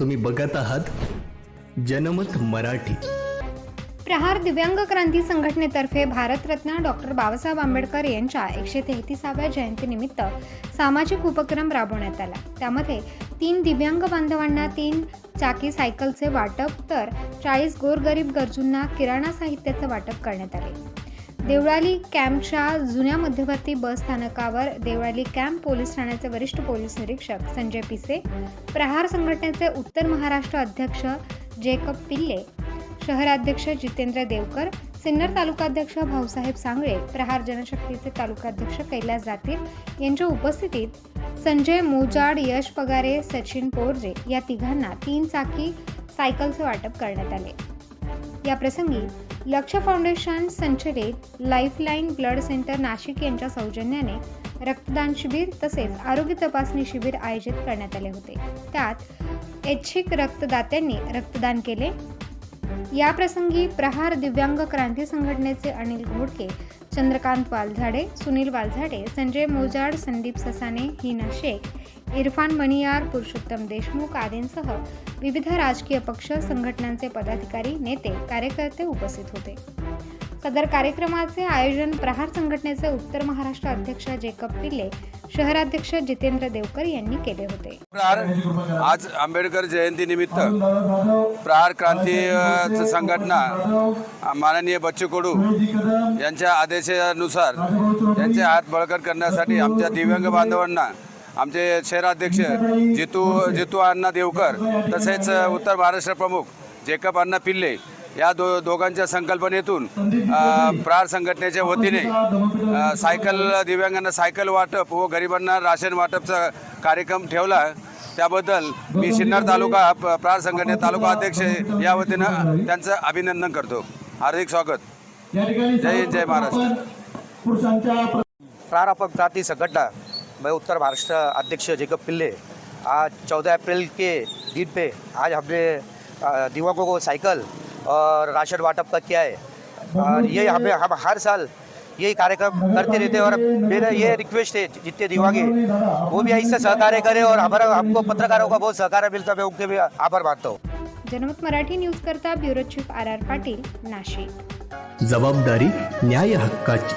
तुम्ही बघत आहात जनमत मराठी. प्रहार दिव्यांग क्रांती संघटनेतर्फे भारतरत्न डॉक्टर बाबासाहेब आंबेडकर यांच्या एकशे तेहतीसाव्या जयंतीनिमित्त सामाजिक उपक्रम राबवण्यात आला. त्यामध्ये तीन दिव्यांग बांधवांना तीन चाकी सायकलचे वाटप तर चाळीस गोरगरीब गरजूंना किराणा साहित्याचं वाटप करण्यात आले. देवळाली कॅम्पच्या जुन्या मध्यवर्ती बस स्थानकावर देवळाली कॅम्प पोलीस ठाण्याचे वरिष्ठ पोलीस निरीक्षक संजय पिसे प्रहार संघटनेचे उत्तर महाराष्ट्र अध्यक्ष जेकब पिल्ले शहराध्यक्ष जितेंद्र देवकर सिन्नर तालुकाध्यक्ष भाऊसाहेब सांगळे प्रहार जनशक्तीचे तालुकाध्यक्ष कैलास जातील यांच्या उपस्थितीत संजय मोजाड यश पगारे सचिन पोरजे या तिघांना तीन चाकी सायकलचे वाटप करण्यात आले. या प्रसंगी लक्ष फाउंडेशन संचलित लाईफलाईन ब्लड सेंटर नाशिक यांच्या सौजन्याने रक्तदान शिबिर तसेच आरोग्य तपासणी शिबिर आयोजित करण्यात आले होते. त्यात ऐच्छिक रक्तदात्यांनी रक्तदान केले. या प्रसंगी प्रहार दिव्यांग क्रांती संघटनेचे अनिल घोडके चंद्रकांत वालझाडे सुनील वालझाडे संजय मोजाड संदीप ससाने हिना शेख इरफान मणियार पुरुषोत्तम देशमुख आदींसह विविध राजकीय पक्ष संघटनांचे पदाधिकारी नेते कार्यकर्ते उपस्थित होते. सदर कार्यक्रमाचे आयोजन प्रहार संघटनेचे उत्तर महाराष्ट्र अध्यक्ष जेकब पिल्ले शहराध्यक्ष जितेंद्र देवकर यांनी केले होते. प्रहार आज आंबेडकर जयंतीनिमित्त प्रहार क्रांती संघटना माननीय बच्चू कडू यांच्या आदेशानुसार यांचे हात बळकट करण्यासाठी आमच्या दिव्यांग बांधवांना आमचे शहराध्यक्ष जितू जितू अण्णा देवकर तसेच उत्तर महाराष्ट्र प्रमुख जेकब अण्णा पिल्ले या दो दोघांच्या संकल्पनेतून प्रार संघटनेच्या वतीने सायकल दिव्यांगांना सायकल वाटप व गरिबांना राशन वाटपचा कार्यक्रम ठेवला. त्याबद्दल मी सिन्नर तालुका प्रार संघटने तालुका अध्यक्ष या वतीनं त्यांचं अभिनंदन करतो. हार्दिक स्वागत. जय हिंद जय महाराष्ट्र. प्रारापक जाती संघटना मैं उत्तर महाराष्ट्र अध्यक्ष जेकब पिल्ले आज 14 अप्रैल के दिन पे आज हमने दिवंगों को साइकिल और राशन वाटप का किया है। और ये हमें हम हर साल यही कार्यक्रम करते रहते हैं और मेरा ये रिक्वेस्ट है जितने दिव्यांग हैं वो भी ऐसे सहकार्य करें और हमारा हमको पत्रकारों का बहुत सहकार्य मिलता है मैं उनके भी आभार मानता हूँ। जनमत मराठी न्यूज करता bureau chief R R Patil Nashik. जबाबदारी न्याय हक्काची।